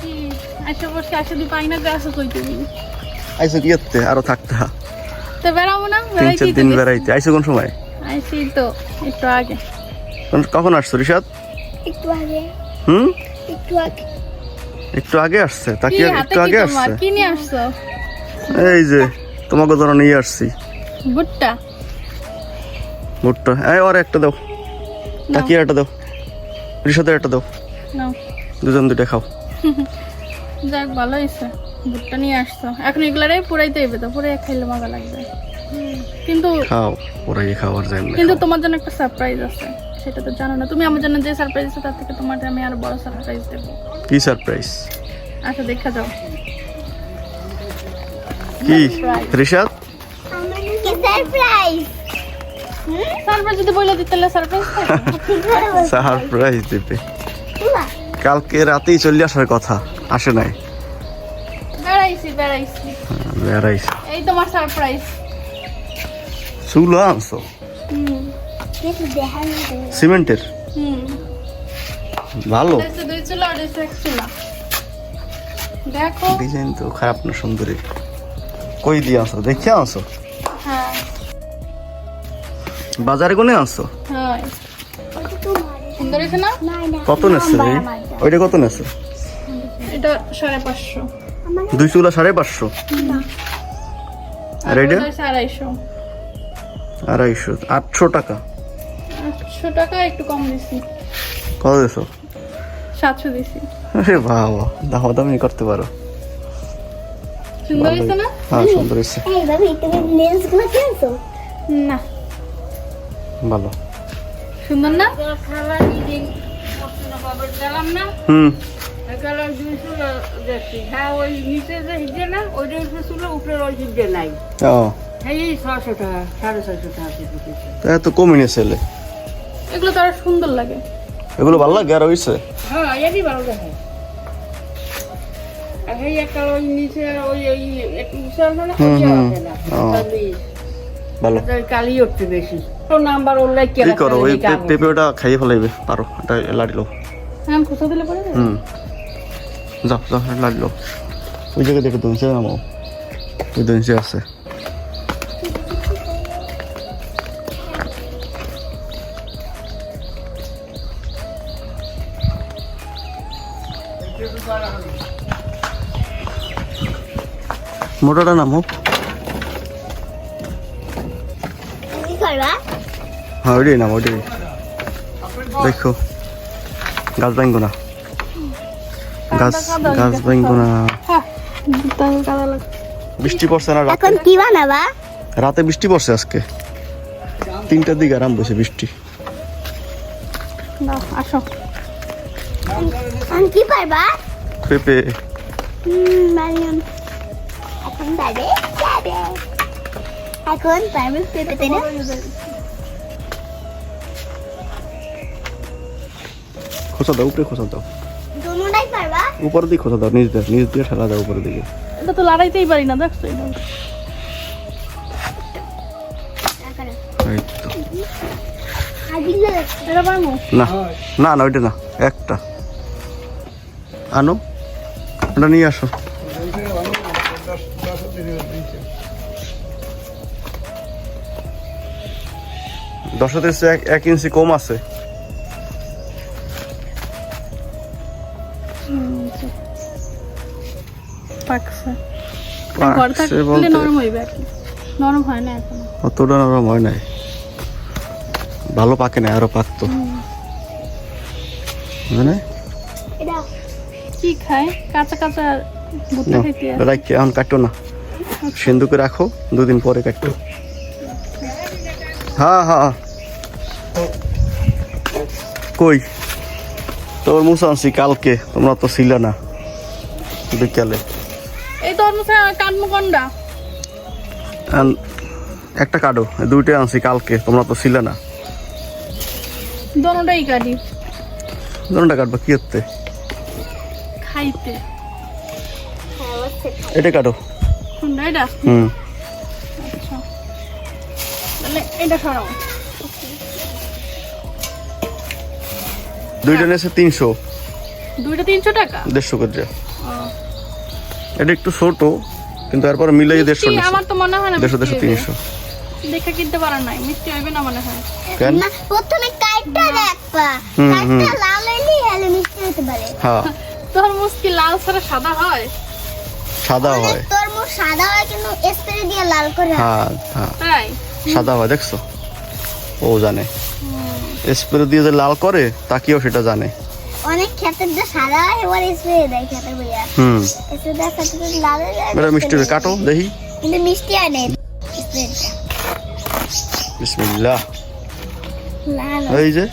কি আশা করছি দি পাই না আসো কই তুমি? আইসো কি করতে? আরও থাকতে তো বেড়াবো না? তিন চার দিন বেড়াইতে। আইসো কোন সময়? আইসি তো একটু আগে। কখন আসছো রিশাদ? একটু আগে। হুম? একটু আগে। একটু আগে আসছে? তা কি কি হাতে একটু আগে আসছে? কি নিয়ে আসছো? এই যে তোমাকে ধরো নিয়ে আসছি। ভুট্টা? ভুট্টা। এই ওর একটা দাও। তাকিয়ে একটা দাও। রিশাদের একটা দাও। নাও। দুজন দুটো খাও। যাক ভালো হয়েছে। ভুট্টা নিয়ে আসছো। এখন এগুলারে পুরাইতে হইবে তো পুরাই খাইলে মজা লাগবে। কিন্তু খাও ওরাই খাওয়ার যায় না কিন্তু তোমার জন্য একটা সারপ্রাইজ আছে সেটা তো জানো না। তুমি আমার জন্য যে সারপ্রাইজ আছে তার থেকে তোমার আমি আরও বড় সারপ্রাইজ দেবো। কি সারপ্রাইজ আচ্ছা দেখা যাও। কি? রিশাদ কি সারপ্রাইজ সারপ্রাইজ যদি বলে দিতে তাহলে সারপ্রাইজ সারপ্রাইজ দেবে। কালকে রাতেই চলে আসার কথা। আসে নাই। বেড়াইছি বেড়াইছি। বেড়াইস এই তোমার সারপ্রাইজ চুলো আনছো? হুম। কিছু দেখা নেই সিমেন্টের ভালো দেখো। ডিজাইন তো খারাপ না সুন্দরী। কই দিয়ে দেখে আনছো? হ্যাঁ। বাজারে কোনে আনছো? হয়। কত নেছে রে? ওইটা কত নেছে এটা সাড়ে পাঁচশো। দুই চুলা সাড়ে পাঁচশো? আর হচ্ছে আড়াইশো। আড়াইশো। আটশো টাকা। আটশো টাকা একটু কম দিছি। কত দেছো সাতশো দিছি। আরে বাবা দামা দামি করতে পারো। সুন্দর হয়েছে না? হ্যাঁ সুন্দর হয়েছে। না। ভালো। সুন্দর না? হুম হ্যাঁ হ্যাঁ এত কমে এগুলো তো সুন্দর লাগে এগুলো ভালো লাগে আর হয়েছে হ্যাঁ এটি ভালো দেখে আর এই একটা ওই নিচে ওই ওই একটু আছে না ভালো। কালি উঠছে বেশি। নাম্বার উল্লেখ কি করো ওই পেঁপে ওটা খাইয়ে ফেলাইবে পারো এটা লাড়িলো হ্যাঁ খুশো দিলে পরে? হুম। যাও যাও লাড়িলো ওই জায়গায় দেখে দনছে নামাও ওই দনছে আছে। মোটাটা নামো। হ্যাঁ ওইটাই নাম ওইটাই দেখো গাছ ভাঙবো না। গাছ গাছ ভাঙবো না। বৃষ্টি পড়ছে না এখন কি বানাবা? রাতে বৃষ্টি পড়ছে আজকে। তিনটার দিকে আরাম বসে বৃষ্টি। আসো। এখন কি পারবা? পেঁপে। মারিয়াম এখন পারবে? এখন পারবে পেঁপেতে না? খোসা দাও উপরে খোসা দাও। দুটাই পারবা? উপরের দিকে খোসা দাও নিচ দিয়ে নিচ দিয়ে ঠেলা দাও উপরের দিকে। এটা তো লড়াইতেই পারি না দেখছ এটা? না না না ওইটা না একটা। আনো ওটা নিয়ে আসো। দশতে এক এক ইঞ্চি কম আছে। পাকছে। পাকছে ঘর থাকলে নরম হইবে আর কি। নরম হয় না এখন। অতটা নরম হয় নাই। ভালো পাকে না আরও পাকতো। মানে? কি খায়? কাঁচা কাঁচা ভুট্টা খাইতে রাখি এখন কাটো না। সিন্ধুকে রাখো দুদিন পরে কাটো। হ্যাঁ হ্যাঁ। কই? তোর মুসা আনছি কালকে তোমরা তো ছিল না বিকালে। একটা কাটো দুইটা আনছি কালকে তোমরা তো ছিল না। দোনোটাই কাটি। দুটা কাটবো কি করতে খাইতে। এটা কাটো। কোনটা এটা? হুম। আচ্ছা। তাহলে এটা সরাও। দুইটা নিয়েছে তিনশো। দুইটা তিনশো টাকা? দেড়শো করে এটা একটু ছোট কিন্তু তারপরে মিলাই দেড়শো আমার তো মনে হয় না দেড়শো দেড়শো তিনশো। দেখে কিনতে পারেন নাই। মিষ্টি হইবে না মনে হয়। কেন? প্রথমে কাইটটা দেখবা। কাইটটা লাল হইলে হলে মিষ্টি হতে পারে। হ্যাঁ। তরমুজ কি লাল ছাড়া সাদা হয়? সাদা হয়। তরমুজ সাদা হয় কিন্তু স্প্রে দিয়ে লাল করে হ্যাঁ হ্যাঁ। তাই? সাদা হয় দেখছ? ও জানে। স্প্রে দিয়ে যে লাল করে তাকেও সেটা জানে। অনেক ক্ষেতের যে সাদা এবার স্প্রে দেয় খেতে বইয়া। হুম। স্প্রে দেওয়ার সাথে সাথে লাল মিষ্টি কাটো দেখি। কিন্তু মিষ্টি না বিসমিল্লাহ। লাল এই যে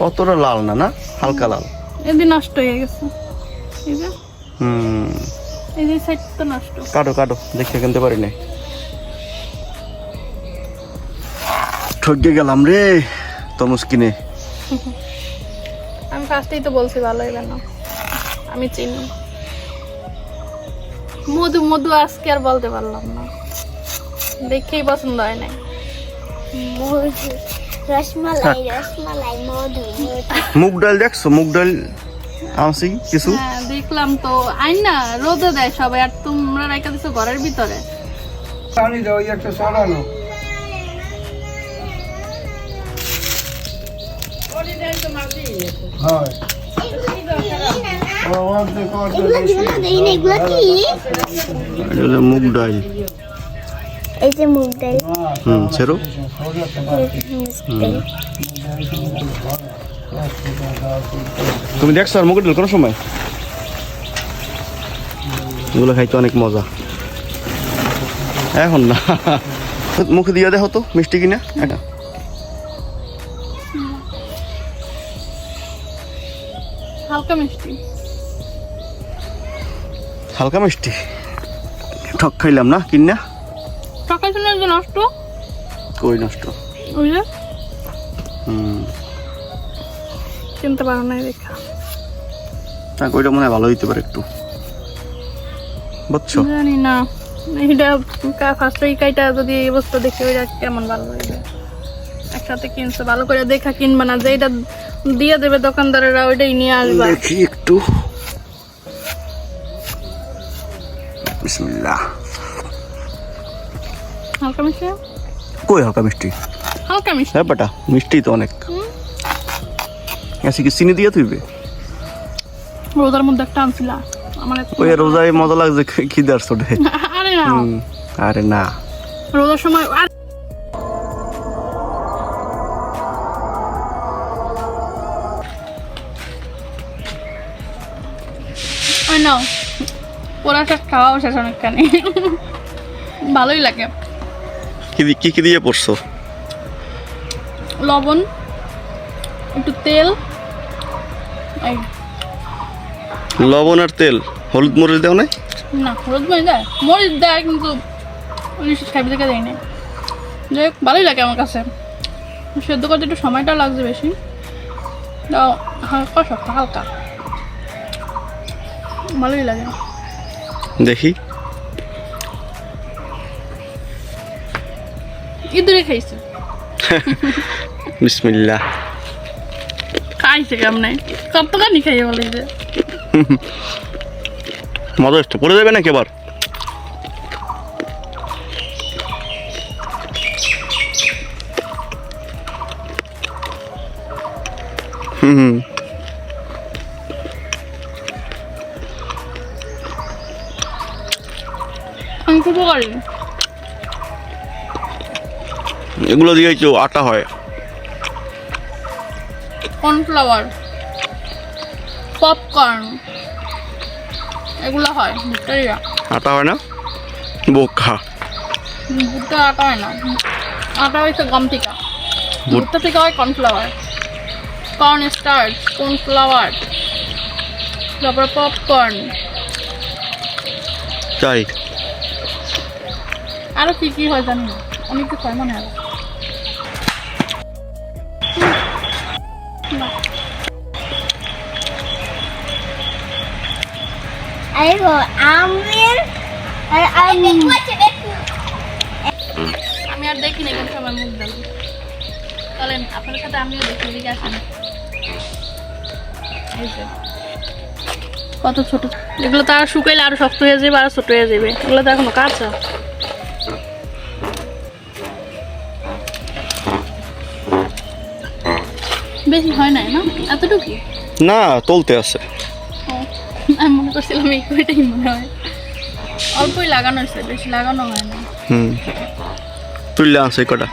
অতটা লাল না না? হালকা লাল। এদিন নষ্ট হয়ে গেছে। এই যে। হুম। এই যে সাইড তো নষ্ট। কাটো কাটো দেখে কিনতে পারি নাই। ঠকে গেলাম রে তরমুজ কিনে ফার্স্টেই তো বলছি ভালো হইবে না। আমি চিনি। মধু মধু আজকে আর বলতে পারলাম না। দেখেই পছন্দ হয় নাই। রসমালাই রসমালাই মধু মধু। মুগ ডাল দেখছ? মুগ ডাল আনছি কিছু। হ্যাঁ দেখলাম তো। আইন না রোদে দেয় সবাই আর তোমরা রেখে দিছো ঘরের ভিতরে। পানি দাও একটা সরানো। মুগ ডাল। এই যে মুগ ডাল। হুম ছেড়ো। তুমি দেখছ আর মুগের ডাল কোনো সময়? এগুলো খাইতে অনেক মজা। এখন না। মুখ দিয়ে দেখো তো মিষ্টি কিনা? এটা হালকা মিষ্টি। হালকা মিষ্টি? ঠক খাইলাম না কিনা সকাল শুনে যে নষ্ট? কই নষ্ট? ওই যে। হুম। কিনতে পারো না দেখা। না কইটা মনে হয় ভালো হইতে পারে একটু। বুঝছ? জানি না। এইটা ফার্স্ট ওই কাইটা যদি এই অবস্থা দেখে ওইটা কেমন ভালো লাগবে একসাথে কিনছো ভালো করে দেখা কিনবা না যেটা দিয়ে দেবে দোকানদারেরা ওইটাই নিয়ে আসবা। দেখি একটু। বিসমিল্লাহ। হালকা মিষ্টি? কই হালকা মিষ্টি? হালকা মিষ্টি। হ্যাঁ বেটা মিষ্টি তো অনেক। এসে কি চিনি দিয়ে তুইবে রোদার মধ্যে একটা আনছিলা। আমার ওই রোজায় মজা লাগছে খিদার ছোটে আরে না। আরে না। রোদার সময় নাও। পোড়াটা খাওয়াও শেষ অনেকখানি। ভালোই লাগে। কি কি কি দিয়ে পড়ছো? লবণ একটু তেল লবণ আর তেল। হলুদ মরিচ দেও না না হলুদ মরিচ দেয়। মরিচ দেয় কিন্তু উনিশ খাবি থেকে দেয় না যাই হোক ভালোই লাগে আমার কাছে। সেদ্ধ করতে একটু সময়টা লাগছে বেশি। শক্ত হালকা। ভালোই লাগে দেখি ইঁদুরে খাইছে বিসমিল্লাহ খাইছে কেমন কতখানি খাইয়ে বলে যে মজা আসছে পড়ে যাবে নাকি এবার হুম এগুলো দিয়েই তো আটা হয়। কর্নফ্লাওয়ার পপকর্ন এগুলো হয় ভিক্টোরিয়া। আটা হয় না? বোকা ভুট্টা আটা হয় না। আটা হয়েছে গম টিকা। ভুট্টা থেকে হয় কর্নফ্লাওয়ার। Corn starch cornflour. তারপর পপকর্ন। তাই আরও কি কি হয় জানি না। অনেক কিছু হয় মনে হয়। আমি আর দেখি না কিন্তু আমার মুখ ডাল চলেন আপনার সাথে আমিও দেখি এদিকে আসেন। কত ছোট। এগুলো তো আর শুকাইলে আরও শক্ত হয়ে যাবে আর ছোট হয়ে যাবে। এগুলো তো এখনও কাঁচা। বেশি হয় নাই না? এতটুকু? না তলতে আছে। আমি মনে করছিলাম এই কয়টাই মনে হয়। অল্পই লাগানো হয়েছে বেশি লাগানো হয় না হুম। তুললে আছে কটা